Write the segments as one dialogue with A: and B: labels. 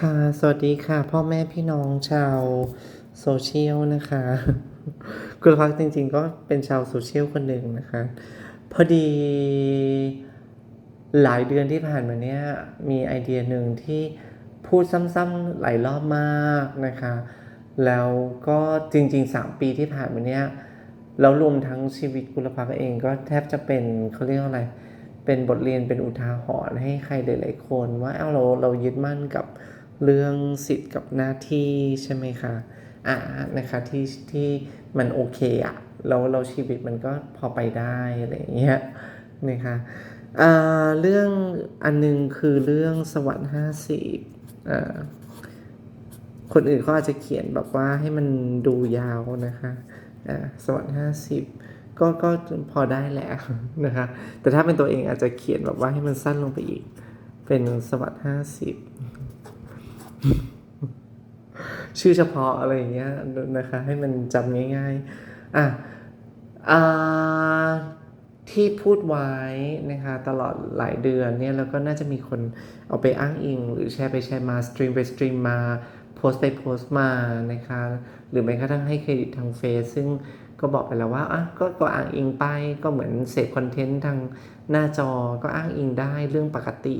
A: ค่ะ สวัสดีค่ะ พ่อแม่พี่น้องชาวโซเชียลนะคะคุณพักจริงๆก็เป็นชาวโซเชียลคนหนึ่งนะคะ พอดีหลายเดือนที่ผ่านมาเนี้ยมีไอเดียหนึ่งที่พูดซ้ำๆหลายรอบมากนะคะ แล้วก็จริง ๆ 3 ปีที่ผ่านมาเนี้ยแล้วรวมทั้งชีวิตกุลภักเองก็แทบจะเป็นเขาเรียกอะไร เป็นบทเรียนเป็นอุทาหรณ์ให้ใครหลายๆคน ว่าเอ้าเราเรายึดมั่นกับ เรื่องสิทธิ์กับหน้าที่ใช่ไหมคะอ่านะคะที่ที่มันโอเคอะแล้วเราชีวิตมันก็พอไปได้อะไรอย่างเงี้ยนะคะอ่าเรื่องอันหนึงคือเรื่องสวรรค์ห้าสิบอ่าคนอื่นเขาอาจจะเขียนแบบว่าให้มันดูยาวนะคะอ่าสวรรค์ห้าสิบก็ก็พอได้แหละนะคะ แต่ถ้าเป็นตัวเองอาจจะเขียนแบบว่าให้มันสั้นลงไปอีก เป็นสวัสดห้าสิบ ชื่อเฉพาะอะไรอย่างเงี้ยนะคะ ให้มันจำง่ายๆ อะอ่าที่พูดไว้นะคะ ตลอดหลายเดือนเนี่ยแล้วก็น่าจะมีคนเอาไปอ้างอิง หรือแชร์ไปแชร์มาสตรีมไปสตรีมมาโพสต์ไปโพสต์มานะคะ หรือแม้กระทั่งให้เครดิตทางเฟซซึ่งก็บอกไปแล้วว่าอะก็ก็อ้างอิงไปก็เหมือนเสพคอนเทนต์ทางหน้าจอก็อ้างอิงได้เรื่องปกติ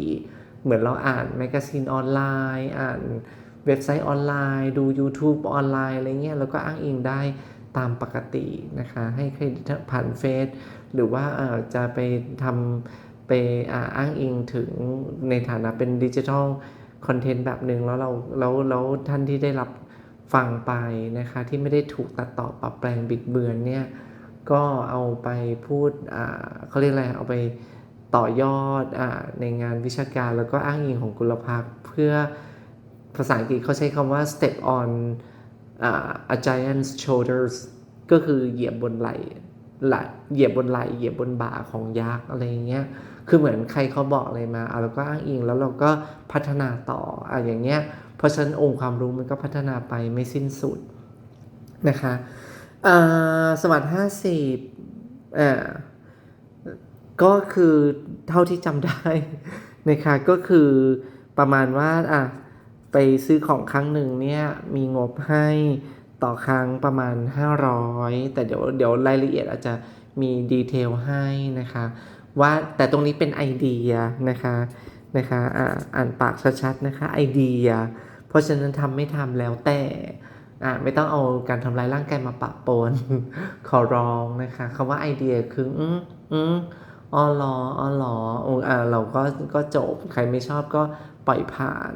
A: เหมือนเราอ่านแมกกาซีนออนไลน์ อ่านเว็บไซต์ออนไลน์ ดู YouTube ออนไลน์อะไรเงี้ยแล้วก็อ้างอิงได้ตามปกตินะคะ ให้เครดิตผ่านเฟซหรือว่าอ่อจะไปทำไปอ,อ้างอิงถึงในฐานะเป็นดิจิทัลคอนเทนต์แบบหนึ่งแล้วเราแล้วแล้วท่านที่ได้รับฟังไปนะคะ ที่ไม่ได้ถูกตัดต่อปรับแปลงบิดเบือนเนี่ย ก็เอาไปพูดเขาเรียกอะไรเอาไป ต่อยอดอในงานวิชาการแล้วก็อ้างอิงของกุลภักเพื่อภาษาอังกฤษเขาใช้คำว่า step on อ a giant's shoulders ก็คือเหยียบบนไหล่หล่เหยียบบนไหล่เหยียบบนบ่าของยักษ์อะไรอย่างเงี้ย คือเหมือนใครเขาบอกอะไรมาเอาเราก็อ้างอิงแล้วเราก็พัฒนาต่ออะอย่างเงี้ย เพราะฉะนั้นองค์ความรู้มันก็พัฒนาไปไม่สิ้นสุดนะคะสวัสดห้าสิบอ่า ก็คือเท่าที่จำได้นะคะก็คือประมาณว่าอะไปซื้อของครั้งหนึ่งเนี่ยมีงบให้ต่อครั้งประมาณ 500 แต่เดี๋ยวเดี๋ยวรายละเอียดอาจจะมีดีเทลให้นะคะว่าแต่ตรงนี้เป็นไอเดียนะคะนะคะอ่าอ่านปากชัดๆนะคะไอเดีย เพราะฉะนั้นทำไม่ทำแล้วแต่อ่าไม่ต้องเอาการทำร้ายร่างกายมาปะปนขอร้องนะคะคำว่าไอเดียคืออืมอืม อ๋อหรออ๋อหรอโอ้อ่าเราก็ก็จบ ใครไม่ชอบก็ปล่อยผ่าน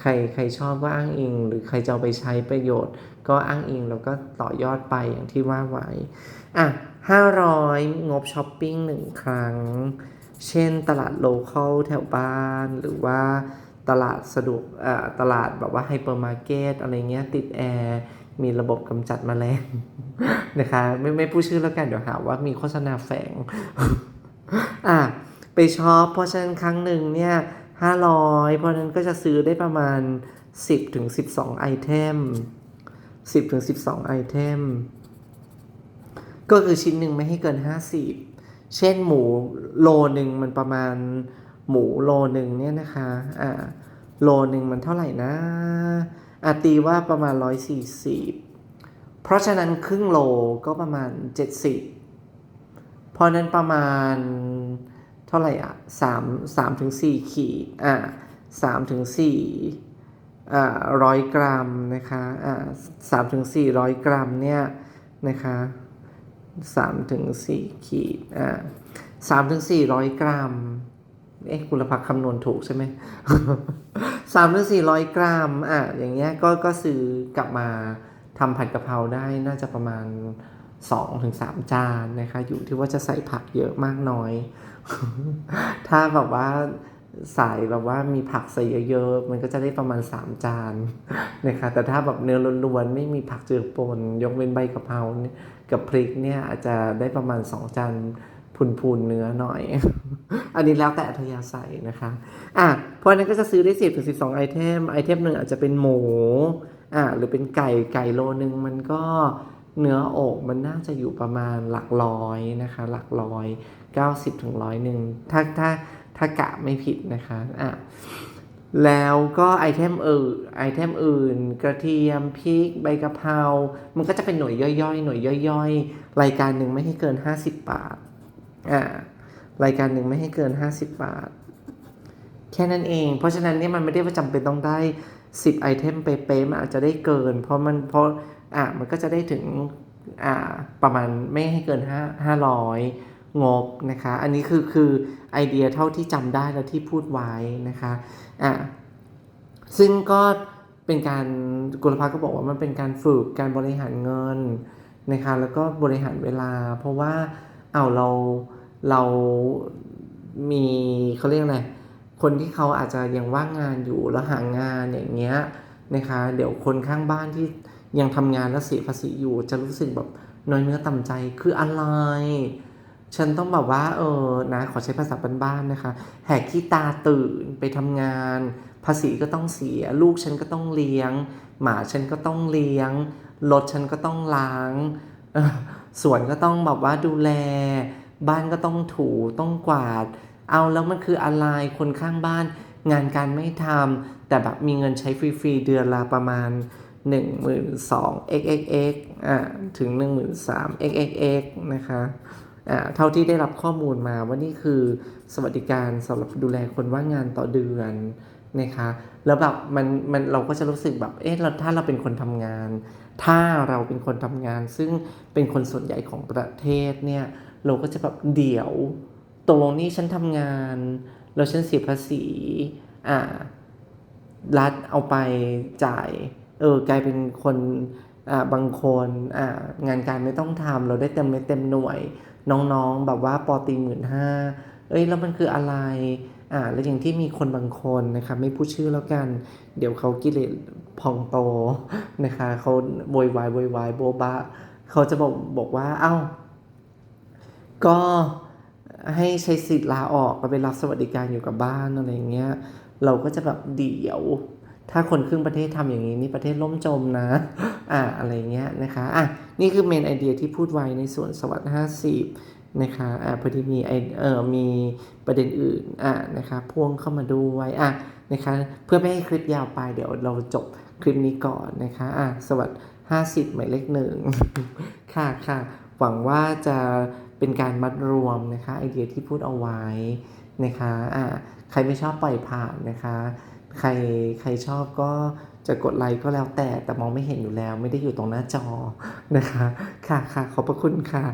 A: ใครใครชอบก็อ้างอิง หรือใครจะเอาไปใช้ประโยชน์ ก็อ้างอิงแล้วก็ต่อยอดไปอย่างที่ว่าไว้ อะห้าร้อยงบช้อปปิ้งหนึ่งครั้ง เช่นตลาดโลเคอลแถวบ้านหรือว่าตลาดสะดวกอ่อตลาดแบบว่าไฮเปอร์มาร์เก็ตอะไรเงี้ยติดแอร์มีระบบกำจัดแมลงนะคะ ไม่ไม่พูดชื่อแล้วกันเดี๋ยวหาว่ามีโฆษณาแฝง อะไปช็อปเพราะฉะนั้นครั้งหนึ่งเนี่ยห้าร้อยเพราะฉะนั้นก็จะซื้อได้ประมาณ 10ถึง12 ไอเทม 10ถึง12 ไอเทม ก็คือชิ้นหนึ่งไม่ให้เกิน 50 เช่นหมูโลหนึ่งมันประมาณหมูโลหนึ่งเนี่ยนะคะอ่าโลหนึ่งมันเท่าไหร่นะอาตีว่าประมาณ 140 เพราะฉะนั้นครึ่งโลก็ประมาณ 70 เพราะนั้นประมาณเท่าไหร่อะ3 3ถึง4ขีดอ่า3ถึง4อ่าร้อยกรัมนะคะอ่า3ถึง400กรัมเนี่ยนะคะ3ถึง4ขีดอ่า3ถึง400กรัมเอ๊ะกุลภักคำนวณถูกใช่ไหมสามถึงสี่ร้อยกรัมอะอย่างเงี้ยก็ก็ซื้อกลับมาทำผัดกะเพราได้น่าจะประมาณ สองถึงสามจานนะคะ อยู่ที่ว่าจะใส่ผักเยอะมากน้อย ถ้าแบบว่าใส่แบบว่ามีผักใส่เยอะๆ มันก็จะได้ประมาณ 3 จานนะคะ แต่ถ้าแบบเนื้อล้วนๆ ไม่มีผักเจือปน ยกเว้นใบกะเพรากับพริกเนี่ยอาจจะได้ประมาณ 2 จานพูนๆเนื้อหน่อย อันนี้แล้วแต่อัธยาศัยนะคะ อะ เพราะนั้นก็จะซื้อได้10ถึง12ไอเทม ไอเทมหนึ่งอาจจะเป็นหมู อะ หรือเป็นไก่ ไก่โลนึงมันก็ เนื้ออกมันน่าจะอยู่ประมาณหลักร้อยนะคะ หลักร้อย 90ถึงร้อยหนึ่งถ้าถ้าถ้ากะไม่ผิดนะคะอะแล้วก็ไอเทมอื่นไอเทมอื่น กระเทียมพริกใบกะเพรา มันก็จะเป็นหน่วยย่อยๆ หน่วยย่อยๆ รายการหนึ่งไม่ให้เกิน 50 บาทอ่ารายการหนึ่งไม่ให้เกิน 50 บาท แค่นั้นเอง เพราะฉะนั้นเนี่ยมันไม่ได้ว่าจำเป็นต้องได้ 10 ไอเทมเป๊ะๆมันอาจจะได้เกิน เพราะมันเพราะ อะมันก็จะได้ถึงอ่าประมาณไม่ให้เกิน5 500 งบนะคะ อันนี้คือคือไอเดียเท่าที่จำได้แล้วที่พูดไว้นะคะอะซึ่งก็เป็นการกุลภาก็บอกว่ามันเป็นการฝึกการบริหารเงินนะคะแล้วก็บริหารเวลา เพราะว่าเอาเราเรามีเขาเรียกอะไรคนที่เขาอาจจะยังว่างงานอยู่แล้วหางานอย่างเงี้ยนะคะ เดี๋ยวคนข้างบ้านที่ ยังทำงานแล้วเสียภาษีอยู่ จะรู้สึกแบบน้อยเนื้อต่ำใจคืออะไร ฉันต้องแบบว่า เออนะขอใช้ภาษาบ้านๆนะคะ แหกขี้ตาตื่นไปทำงาน ภาษีก็ต้องเสีย ลูกฉันก็ต้องเลี้ยง หมาฉันก็ต้องเลี้ยงรถฉันก็ต้องล้างออสวนก็ต้องแบบว่าดูแล บ้านก็ต้องถูต้องกวาด เอาแล้วมันคืออะไรคนข้างบ้าน งานการไม่ทำแต่แบบมีเงินใช้ฟรีๆเดือนละประมาณ 1 2 0 0 0 xxx อ่าถึง 1 3 0 0 0 xxx นะคะอ่าเท่าที่ได้รับข้อมูลมาว่านี่คือสวัสดิการสำหรับดูแลคนว่างงานต่อเดือนนะคะแล้วแบบมันมันเราก็จะรู้สึกแบบเอ๊ะเราถ้าเราเป็นคนทำงาน ถ้าเราเป็นคนทำงาน ซึ่งเป็นคนส่วนใหญ่ของประเทศเนี่ยเราก็จะแบบเดี๋ยวตกลงนี่ฉันทำงาน แล้วฉันเสียภาษีอ่ารัฐเอาไปจ่าย เออกลายเป็นคนอ่าบางคนอ่างานการไม่ต้องทำเราได้เต็มเม็ดเต็มหน่วย น้องๆแบบว่าปอตีหมื่นห้าเอ้ยแล้วมันคืออะไรอ่าแล้วอย่างที่มีคนบางคนนะคะไม่พูดชื่อแล้วกัน เดี๋ยวเขากิเลสพองโตนะคะเขาโวยวายโวยวายโบบะเขาจะบอกบอกว่าเอ้า ก็ให้ใช้สิทธิ์ลาออกไปรับสวัสดิการอยู่กับบ้านอะไรเงี้ย เราก็จะแบบเดี๋ยว ถ้าคนครึ่งประเทศทำอย่างนี้นี่ประเทศล่มจมนะ อ่าอะไรเงี้ยนะคะ อะนี่คือเมนไอเดียที่พูดไว้ในส่วนสวัสดิ์ห้าสิบนะคะอ่าพอดีมีไอเอ่อมีประเด็นอื่นอ่านะคะพ่วงเข้ามาด้วยอะนะคะเพื่อไม่ให้คลิปยาวไปเดี๋ยวเราจบคลิปนี้ก่อนนะคะอะสวัสดิ์ห้าสิบหมายเลขหนึ่งค่ะค่ะหวังว่าจะเป็นการมัดรวมนะคะไอเดียที่พูดเอาไว้นะคะอ่าใครไม่ชอบปล่อยผ่านนะคะ ใครใครชอบก็จะกดไลค์ก็แล้วแต่แต่มองไม่เห็นอยู่แล้ว ไม่ได้อยู่ตรงหน้าจอนะคะ ค่ะค่ะขอบพระคุณค่ะ